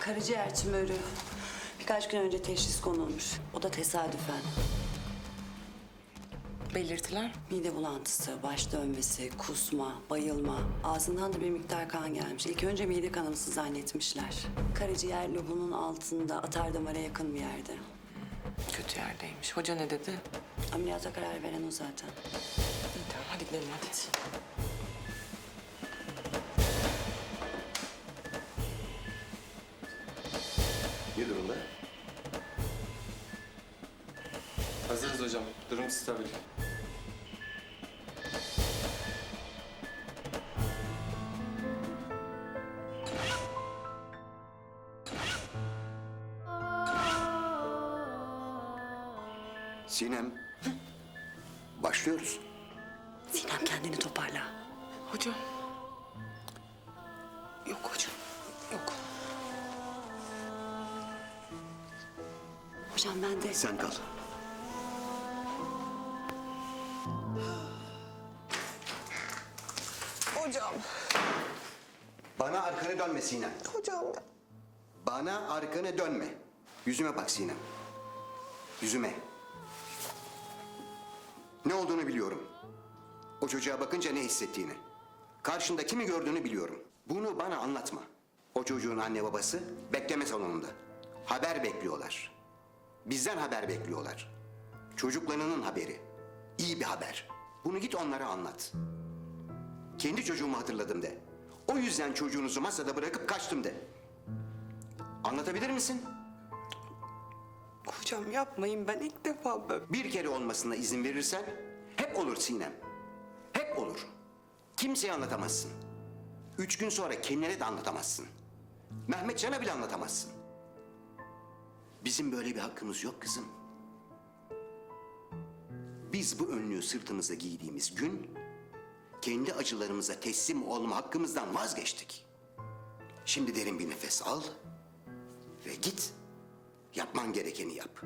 Karaciğer tümörü. Birkaç gün önce teşhis konulmuş. O da tesadüfen. Belirtiler? Mide bulantısı, baş dönmesi, kusma, bayılma. Ağzından da bir miktar kan gelmiş. İlk önce mide kanaması zannetmişler. Karaciğer lobunun altında atar damara yakın bir yerde. Kötü yerdeymiş. Hoca ne dedi? Ameliyata karar veren o zaten. İyi, tamam hadi gidelim hadi. Ne durumda? Hazırız hocam. Durum stabil. Sinem. Başlıyoruz. Sinem kendini toparla. Hocam. Yok hocam. Hocam ben de... Sen kal. Hocam. Bana arkanı dönme Sinem. Hocam. Bana arkanı dönme. Yüzüme bak Sinem. Yüzüme. Ne olduğunu biliyorum. O çocuğa bakınca ne hissettiğini. Karşında kimi gördüğünü biliyorum. Bunu bana anlatma. O çocuğun anne babası bekleme salonunda. Haber bekliyorlar. Bizden haber bekliyorlar. Çocuklarının haberi. İyi bir haber. Bunu git onlara anlat. Kendi çocuğumu hatırladım de. O yüzden çocuğunuzu masada bırakıp kaçtım de. Anlatabilir misin? Hocam yapmayın ben ilk defa böyle. Bir kere olmasına izin verirsen hep olur Sinem. Hep olur. Kimseye anlatamazsın. Üç gün sonra kendine de anlatamazsın. Mehmetcan'a bile anlatamazsın. Bizim böyle bir hakkımız yok kızım. Biz bu önlüğü sırtımıza giydiğimiz gün kendi acılarımıza teslim olma hakkımızdan vazgeçtik. Şimdi derin bir nefes al ve git. Yapman gerekeni yap.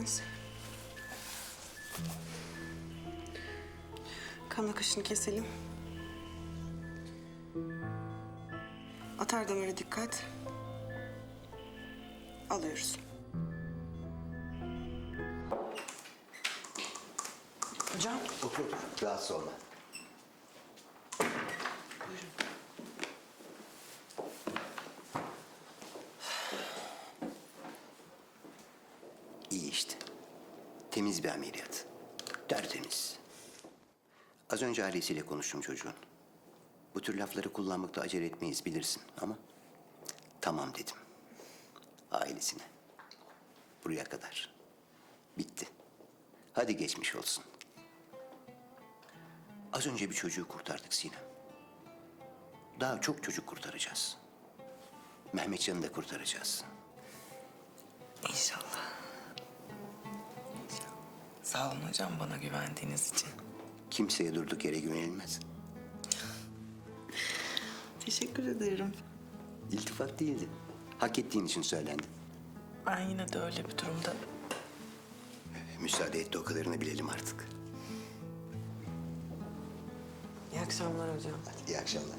Pens. Kan akışını keselim. Atar damara dikkat. Alıyoruz. Hocam. Otur, rahatsız olma. İyi Temiz bir ameliyat. Tertemiz. Az önce ailesiyle konuştum çocuğun. Bu tür lafları kullanmakta acele etmeyiz bilirsin ama... Tamam dedim. Ailesine. Buraya kadar. Bitti. Hadi geçmiş olsun. Az önce bir çocuğu kurtardık Sinem. Daha çok çocuk kurtaracağız. Mehmetcan'ı da kurtaracağız. Sağ olun hocam bana güvendiğiniz için. Kimseye durduk yere güvenilmez. Teşekkür ederim. İltifat değildi. Hak ettiğin için söylendi. Ben yine de öyle bir durumda Müsaade et de o kadarını bilelim artık. İyi akşamlar hocam. İyi akşamlar.